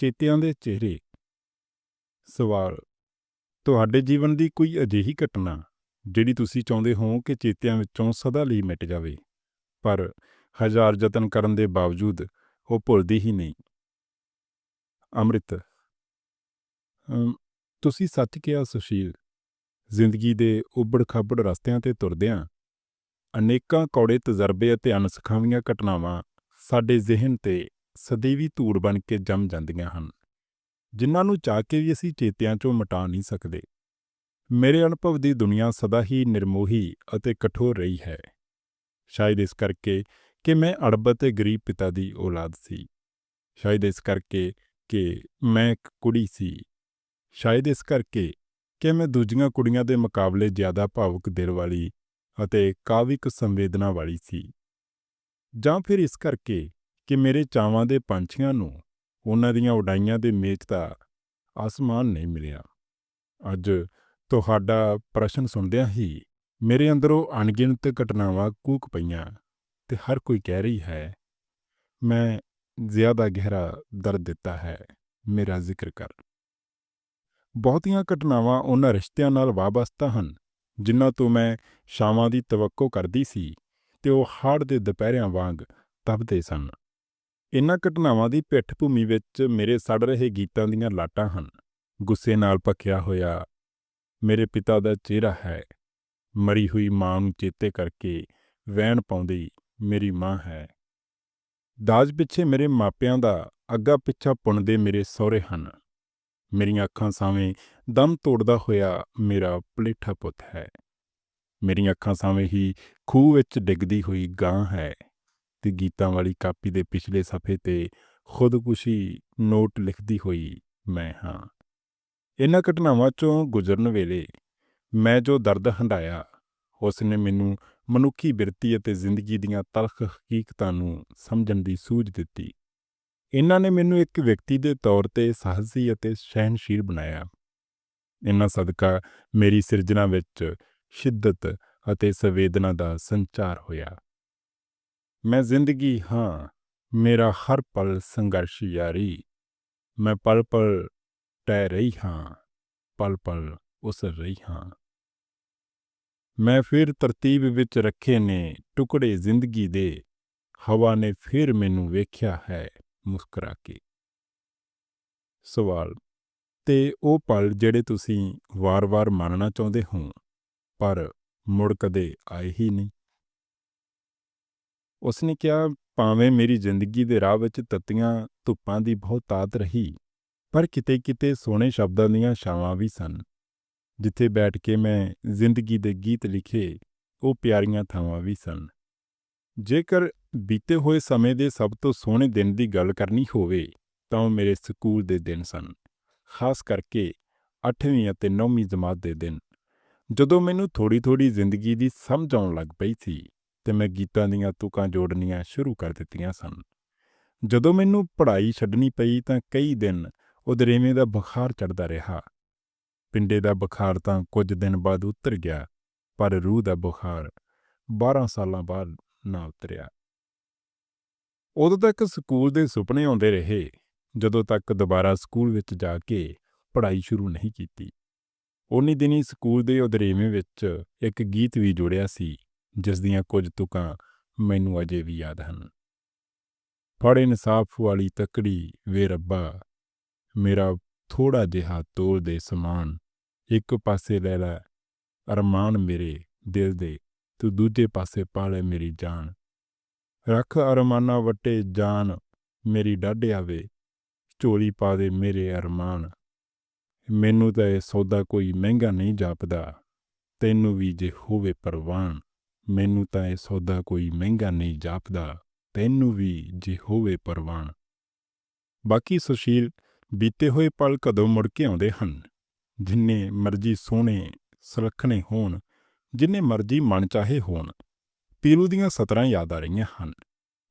ਚੇਤਿਆਂ ਦੇ ਚਿਹਰੇ। ਸਵਾਲ, ਤੁਹਾਡੇ ਜੀਵਨ ਦੀ ਕੋਈ ਅਜਿਹੀ ਘਟਨਾ ਜਿਹੜੀ ਤੁਸੀਂ ਚਾਹੁੰਦੇ ਹੋ ਕਿ ਚੇਤਿਆਂ ਵਿੱਚੋਂ ਸਦਾ ਲਈ ਮਿਟ ਜਾਵੇ, ਪਰ ਹਜ਼ਾਰ ਯਤਨ ਕਰਨ ਦੇ ਬਾਵਜੂਦ ਉਹ ਭੁੱਲਦੀ ਹੀ ਨਹੀਂ? ਅੰਮ੍ਰਿਤ ਤੁਸੀਂ ਸੱਚ ਕਿਹਾ ਸੁਸ਼ੀਲ, ਜ਼ਿੰਦਗੀ ਦੇ ਉੱਬੜ-ਖਾਬੜ ਰਸਤਿਆਂ ਤੇ ਤੁਰਦਿਆਂ ਅਨੇਕਾਂ ਕੌੜੇ ਤਜਰਬੇ ਅਤੇ ਅਣਸੁਖਾਵੀਆਂ ਘਟਨਾਵਾਂ ਸਾਡੇ ਜ਼ਿਹਨ ਤੇ ਸਦੀਵੀ ਧੂੜ ਬਣ ਕੇ ਜੰਮ ਜਾਂਦੀਆਂ ਹਨ। ਜਿਨ੍ਹਾਂ ਨੂੰ ਚਾਹ ਕੇ ਵੀ ਅਸੀਂ ਚੇਤਿਆਂ ਚੋਂ ਮਿਟਾ ਨਹੀਂ ਸਕਦੇ। ਮੇਰੇ ਅਨੁਭਵ ਦੀ ਦੁਨੀਆ ਸਦਾ ਹੀ ਨਿਰਮੋਹੀ ਅਤੇ ਕਠੋਰ ਰਹੀ ਹੈ। ਸ਼ਾਇਦ ਇਸ ਕਰਕੇ ਕਿ ਮੈਂ ਅੜਬ ਅਤੇ ਗਰੀਬ ਪਿਤਾ ਦੀ ਔਲਾਦ ਸੀ। ਸ਼ਾਇਦ ਇਸ ਕਰਕੇ ਕਿ ਮੈਂ ਇੱਕ ਕੁੜੀ ਸੀ। ਸ਼ਾਇਦ ਇਸ ਕਰਕੇ ਕਿ ਮੈਂ ਦੂਜੀਆਂ ਕੁੜੀਆਂ ਦੇ ਮੁਕਾਬਲੇ ਜ਼ਿਆਦਾ ਭਾਵੁਕ ਦਿਲ ਵਾਲੀ ਅਤੇ ਕਾਵਿਕ ਸੰਵੇਦਨਾ ਵਾਲੀ ਸੀ। ਜਾਂ ਫਿਰ ਇਸ ਕਰਕੇ ਕਿ ਮੇਰੇ ਚਾਵਾਂ ਦੇ ਪੰਛੀਆਂ ਨੂੰ ਉਹਨਾਂ ਦੀਆਂ ਉਡਾਈਆਂ ਦੇ ਮੇਚ ਦਾ ਅਸਮਾਨ ਨਹੀਂ ਮਿਲਿਆ। ਅੱਜ ਤੁਹਾਡਾ ਪ੍ਰਸ਼ਨ ਸੁਣਦਿਆਂ ਹੀ ਮੇਰੇ ਅੰਦਰੋਂ ਅਣਗਿਣਤ ਘਟਨਾਵਾਂ ਕੂਕ ਪਈਆਂ ਤੇ ਹਰ ਕੋਈ ਕਹਿ ਰਹੀ ਹੈ, ਮੈਂ ਜ਼ਿਆਦਾ ਗਹਿਰਾ ਦਰਦ ਦਿੱਤਾ ਹੈ, ਮੇਰਾ ਜ਼ਿਕਰ ਕਰ। ਬਹੁਤੀਆਂ ਘਟਨਾਵਾਂ ਉਹਨਾਂ ਰਿਸ਼ਤਿਆਂ ਨਾਲ ਵਾਬਸਤਾ ਹਨ, ਜਿਨ੍ਹਾਂ ਤੋਂ ਮੈਂ ਸ਼ਾਮਾਂ ਦੀ ਤਵੱਕੋ ਕਰਦੀ ਸੀ ਤੇ ਉਹ ਹਾੜ ਦੇ ਦੁਪਹਿਰਿਆਂ ਵਾਂਗ ਤਪਦੇ ਸਨ। ਇਨ੍ਹਾਂ ਘਟਨਾਵਾਂ ਦੀ ਪਿੱਠ ਭੂਮੀ ਵਿੱਚ ਮੇਰੇ ਸੜ ਰਹੇ ਗੀਤਾਂ ਦੀਆਂ ਲਾਟਾਂ ਹਨ। ਗੁੱਸੇ ਨਾਲ ਭਖਿਆ ਹੋਇਆ, ਮੇਰੇ ਪਿਤਾ ਦਾ ਚਿਹਰਾ ਹੈ। ਮਰੀ ਹੋਈ ਮਾਂ ਨੂੰ ਚੇਤੇ ਕਰਕੇ ਵਹਿਣ ਪਾਉਂਦੀ ਮੇਰੀ ਮਾਂ ਹੈ। ਦਾਜ ਪਿੱਛੇ ਮੇਰੇ ਮਾਪਿਆਂ ਦਾ ਅੱਗਾ ਪਿੱਛਾ ਪੁਣਦੇ ਮੇਰੇ ਸਹੁਰੇ ਹਨ। ਮੇਰੀਆਂ ਅੱਖਾਂ ਸਾਹਵੇਂ ਦਮ ਤੋੜਦਾ ਹੋਇਆ ਮੇਰਾ ਪਲੇਠਾ ਪੁੱਤ ਹੈ। ਮੇਰੀਆਂ ਅੱਖਾਂ ਸਾਹਵੇਂ ਹੀ ਖੂਹ ਵਿੱਚ ਡਿੱਗਦੀ ਹੋਈ ਗਾਂ ਹੈ। ਤੇ ਗੀਤਾਂ ਵਾਲੀ ਕਾਪੀ ਦੇ ਪਿਛਲੇ ਸਫ਼ੇ ਤੇ ਖੁਦਕੁਸ਼ੀ ਨੋਟ ਲਿਖਦੀ ਹੋਈ ਮੈਂ ਹਾਂ। ਇਨ੍ਹਾਂ ਘਟਨਾਵਾਂ ਚੋਂ ਗੁਜ਼ਰਨ ਵੇਲੇ ਮੈਂ ਜੋ ਦਰਦ ਹੰਡਾਇਆ ਉਸ ਨੇ ਮੈਨੂੰ ਮਨੁੱਖੀ ਬਿਰਤੀ ਅਤੇ ਜ਼ਿੰਦਗੀ ਦੀਆਂ ਤਲਖ ਹਕੀਕਤਾਂ ਨੂੰ ਸਮਝਣ ਦੀ ਸੂਝ ਦਿੱਤੀ। ਇਹਨਾਂ ਨੇ ਮੈਨੂੰ ਇੱਕ ਵਿਅਕਤੀ ਦੇ ਤੌਰ ਤੇ ਸਾਹਸੀ ਅਤੇ ਸਹਿਨਸ਼ੀਲ ਬਣਾਇਆ। ਇਹਨਾਂ ਸਦਕਾ ਮੇਰੀ ਸਿਰਜਣਾ ਵਿੱਚ ਸ਼ਿੱਦਤ ਅਤੇ ਸੰਵੇਦਨਾ ਦਾ ਸੰਚਾਰ ਹੋਇਆ। ਮੈਂ ਜ਼ਿੰਦਗੀ, ਹਾਂ, ਮੇਰਾ ਹਰ ਪਲ ਸੰਘਰਸ਼ ਯਾਰੀ ਮੈਂ ਪਲ ਪਲ ਟਹਿ ਰਹੀ ਹਾਂ, ਪਲ ਪਲ ਉਸਰ ਰਹੀ ਹਾਂ। ਮੈਂ ਫਿਰ ਤਰਤੀਬ ਵਿੱਚ ਰੱਖੇ ਨੇ ਟੁਕੜੇ ਜ਼ਿੰਦਗੀ ਦੇ, ਹਵਾ ਨੇ ਫਿਰ ਮੈਨੂੰ ਵੇਖਿਆ ਹੈ ਮੁਸਕਰਾ ਕੇ। ਸਵਾਲ, ਤੇ ਉਹ ਪਲ ਜਿਹੜੇ ਤੁਸੀਂ ਵਾਰ-ਵਾਰ ਮੰਨਣਾ ਚਾਹੁੰਦੇ ਹੋ, ਪਰ ਮੁੜ ਕਦੇ ਆਏ ਹੀ ਨਹੀਂ? ਉਸਨੇ ਕਿਹਾ, ਭਾਵੇਂ ਮੇਰੀ ਜ਼ਿੰਦਗੀ ਦੇ ਰਾਹ ਵਿੱਚ ਤੱਤੀਆਂ ਧੁੱਪਾਂ ਦੀ ਬਹੁਤ ਤਾਤ ਰਹੀ, ਪਰ ਕਿਤੇ-ਕਿਤੇ ਸੋਹਣੇ ਸ਼ਬਦਾਂ ਦੀਆਂ ਛਾਵਾਂ ਵੀ ਸਨ, ਜਿੱਥੇ ਬੈਠ ਕੇ ਮੈਂ ਜ਼ਿੰਦਗੀ ਦੇ ਗੀਤ ਲਿਖੇ, ਉਹ ਪਿਆਰੀਆਂ ਥਾਵਾਂ ਵੀ ਸਨ। ਜੇਕਰ ਬੀਤੇ ਹੋਏ ਸਮੇਂ ਦੇ ਸਭ ਤੋਂ ਸੋਹਣੇ ਦਿਨ ਦੀ ਗੱਲ ਕਰਨੀ ਹੋਵੇ, ਤਾਂ ਉਹ ਮੇਰੇ ਸਕੂਲ ਦੇ ਦਿਨ ਸਨ, ਖਾਸ ਕਰਕੇ 8ਵੀਂ ਅਤੇ 9ਵੀਂ ਜਮਾਤ ਦੇ ਦਿਨ, ਜਦੋਂ ਮੈਨੂੰ ਥੋੜੀ-ਥੋੜੀ ਜ਼ਿੰਦਗੀ ਦੀ ਸਮਝ ਆਉਣ ਲੱਗ ਪਈ ਸੀ। ਤੇ ਮੈਂ ਗੀਤਾਂ ਦੀਆਂ ਤੁਕਾਂ ਜੋੜਨੀਆਂ ਸ਼ੁਰੂ ਕਰ ਦਿੱਤੀਆਂ ਸਨ। ਜਦੋਂ ਮੈਨੂੰ ਪੜ੍ਹਾਈ ਛੱਡਣੀ ਪਈ ਤਾਂ ਕਈ ਦਿਨ ਉਦਰੇਵੇਂ ਦਾ ਬੁਖਾਰ ਚੜਦਾ ਰਿਹਾ। ਪਿੰਡੇ ਦਾ ਬੁਖਾਰ ਤਾਂ ਕੁਝ ਦਿਨ ਬਾਅਦ ਉਤਰ ਗਿਆ, ਪਰ ਰੂਹ ਦਾ ਬੁਖਾਰ 12 ਸਾਲਾਂ ਬਾਅਦ ਨਾ ਉਤਰਿਆ। ਉਦੋਂ ਤੱਕ ਸਕੂਲ ਦੇ ਸੁਪਨੇ ਆਉਂਦੇ ਰਹੇ, ਜਦੋਂ ਤੱਕ ਦੁਬਾਰਾ ਸਕੂਲ ਵਿੱਚ ਜਾ ਕੇ ਪੜ੍ਹਾਈ ਸ਼ੁਰੂ ਨਹੀਂ ਕੀਤੀ। ਉਨੀ ਦਿਨੀ ਸਕੂਲ ਦੇ ਉਦਰੇਵੇਂ ਵਿੱਚ ਇੱਕ ਗੀਤ ਵੀ ਜੁੜਿਆ ਸੀ। ਜਿਸ ਦੀਆਂ ਕੁਝ ਤੁਕਾਂ ਮੈਨੂੰ ਅਜੇ ਵੀ ਯਾਦ ਹਨ। ਫੜ ਇਨਸਾਫ ਵਾਲੀ ਤਕੜੀ ਵੇ ਰੱਬਾ, ਮੇਰਾ ਥੋੜਾ ਜਿਹਾ ਤੋਲ ਦੇ ਸਮਾਨ, ਇੱਕ ਪਾਸੇ ਲੈ ਲੈ, ਅਰਮਾਨ ਮੇਰੇ ਦਿਲ ਦੇ, ਤੂੰ ਦੂਜੇ ਪਾਸੇ ਪਾ ਲੈ ਮੇਰੀ ਜਾਨ। ਰੱਖ ਅਰਮਾਨਾਂ ਵਟੇ ਜਾਨ ਮੇਰੀ ਡਾਢ ਆਵੇ, ਝੋਲੀ ਪਾ ਦੇ ਮੇਰੇ ਅਰਮਾਨ। ਮੈਨੂੰ ਤਾਂ ਇਹ ਸੌਦਾ ਕੋਈ ਮਹਿੰਗਾ ਨਹੀਂ ਜਾਪਦਾ, ਤੈਨੂੰ ਵੀ ਜੇ ਹੋਵੇ ਪਰਵਾਨ। ਮੈਨੂੰ ਤਾਂ ਇਹ ਸੌਦਾ ਕੋਈ ਮਹਿੰਗਾ ਨਹੀਂ ਜਾਪਦਾ, ਤੈਨੂੰ ਵੀ ਜੇ ਹੋਵੇ ਪਰਵਾਨ। ਬਾਕੀ ਸੁਸ਼ੀਲ, ਬੀਤੇ ਹੋਏ ਪਲ ਕਦੋਂ ਮੁੜ ਕੇ ਆਉਂਦੇ ਹਨ? ਜਿੰਨੇ ਮਰਜ਼ੀ ਸੋਹਣੇ, ਸੁਲੱਖਣੇ ਹੋਣ, ਜਿੰਨੇ ਮਰਜ਼ੀ ਮਨ ਚਾਹੇ ਹੋਣ, ਪੀਰੂ ਦੀਆਂ ਸਤਰਾਂ ਯਾਦ ਆ ਰਹੀਆਂ ਹਨ।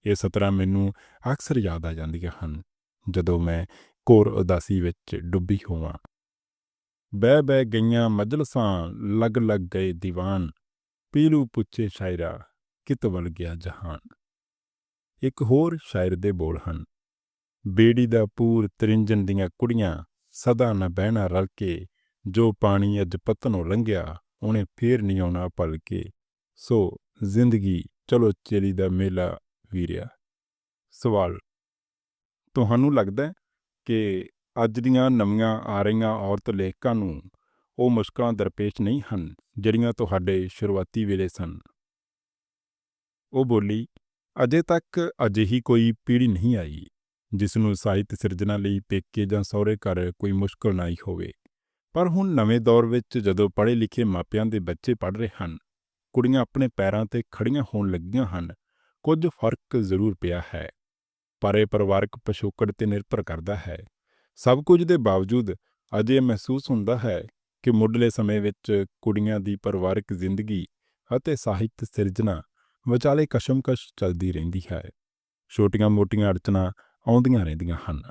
ਇਹ ਸਤਰਾਂ ਮੈਨੂੰ ਅਕਸਰ ਯਾਦ ਆ ਜਾਂਦੀਆਂ ਹਨ, ਜਦੋਂ ਮੈਂ ਘੋਰ ਉਦਾਸੀ ਵਿੱਚ ਡੁੱਬੀ ਹੋਵਾਂ। ਬਹਿ ਬਹਿ ਗਈਆਂ ਮਜਲਸਾਂ ਲਗ ਲਗ ਗਏ ਦੀਵਾਨ ਪੀਲੂ ਪੁੱਛੇ ਸ਼ਾਇਰਾ, ਕਿਤ ਵਲ ਗਿਆ ਜਹਾਨ? ਇੱਕ ਹੋਰ ਸ਼ਾਇਰ ਦੇ ਬੋਲ ਹਨ, ਬੇੜੀ ਦਾ ਪੂਰ ਤਰਿੰਜਨ ਦੀਆਂ ਕੁੜੀਆਂ ਸਦਾ ਨਾ ਬਹਿਣਾ ਰਲ ਕੇ, ਜੋ ਪਾਣੀ ਅੱਜ ਪਤਨੋਂ ਲੰਘਿਆ, ਉਹਨੇ ਫੇਰ ਨਹੀਂ ਆਉਣਾ ਪਲ ਕੇ। ਸੋ ਜ਼ਿੰਦਗੀ, ਚਲੋ ਚੇਲੀ ਦਾ ਮੇਲਾ ਵੀਰਿਆ। ਸਵਾਲ, ਤੁਹਾਨੂੰ ਲੱਗਦਾ ਕਿ ਅੱਜ ਦੀਆਂ ਨਵੀਆਂ ਆ ਰਹੀਆਂ ਔਰਤ ਲੇਖਕਾਂ ਨੂੰ ਉਹ ਮੁਸ਼ਕਲਾਂ ਦਰਪੇਸ਼ ਨਹੀਂ ਹਨ, ਜਿਹੜੀਆਂ ਤੁਹਾਡੇ ਸ਼ੁਰੂਆਤੀ ਵੇਲੇ ਸਨ। ਉਹ ਬੋਲੀ, ਅਜੇ ਤੱਕ ਅਜਿਹੀ ਕੋਈ ਪੀੜ੍ਹੀ ਨਹੀਂ ਆਈ, ਜਿਸ ਨੂੰ ਸਾਹਿਤ ਸਿਰਜਣਾ ਲਈ ਪੇਕੇ ਜਾਂ ਸਹੁਰੇ ਘਰ ਕੋਈ ਮੁਸ਼ਕਲ ਨਾ ਆਈ ਹੋਵੇ। ਪਰ ਹੁਣ ਨਵੇਂ ਦੌਰ ਵਿੱਚ ਜਦੋਂ ਪੜ੍ਹੇ ਲਿਖੇ ਮਾਪਿਆਂ ਦੇ ਬੱਚੇ ਪੜ੍ਹ ਰਹੇ ਹਨ, ਕੁੜੀਆਂ ਆਪਣੇ ਪੈਰਾਂ ਤੇ ਖੜੀਆਂ ਹੋਣ ਲੱਗੀਆਂ ਹਨ, ਕੁਝ ਫ਼ਰਕ ਜ਼ਰੂਰ ਪਿਆ ਹੈ। ਪਰ ਇਹ ਪਰਿਵਾਰਕ ਪਿਛੋਕੜ ਤੇ ਨਿਰਭਰ ਕਰਦਾ ਹੈ। ਸਭ ਕੁਝ ਦੇ ਬਾਵਜੂਦ ਅਜੇ ਮਹਿਸੂਸ ਹੁੰਦਾ ਹੈ ਕਿ ਮੁੱਢਲੇ ਸਮੇਂ ਵਿੱਚ ਕੁੜੀਆਂ ਦੀ ਪਰਿਵਾਰਕ ਜ਼ਿੰਦਗੀ ਅਤੇ ਸਾਹਿਤ ਸਿਰਜਣਾ ਵਿਚਾਲੇ ਕਸ਼ਮਕਸ਼ ਚੱਲਦੀ ਰਹਿੰਦੀ ਹੈ। ਛੋਟੀਆਂ-ਮੋਟੀਆਂ ਅੜਚਨਾ ਆਉਂਦੀਆਂ ਰਹਿੰਦੀਆਂ ਹਨ।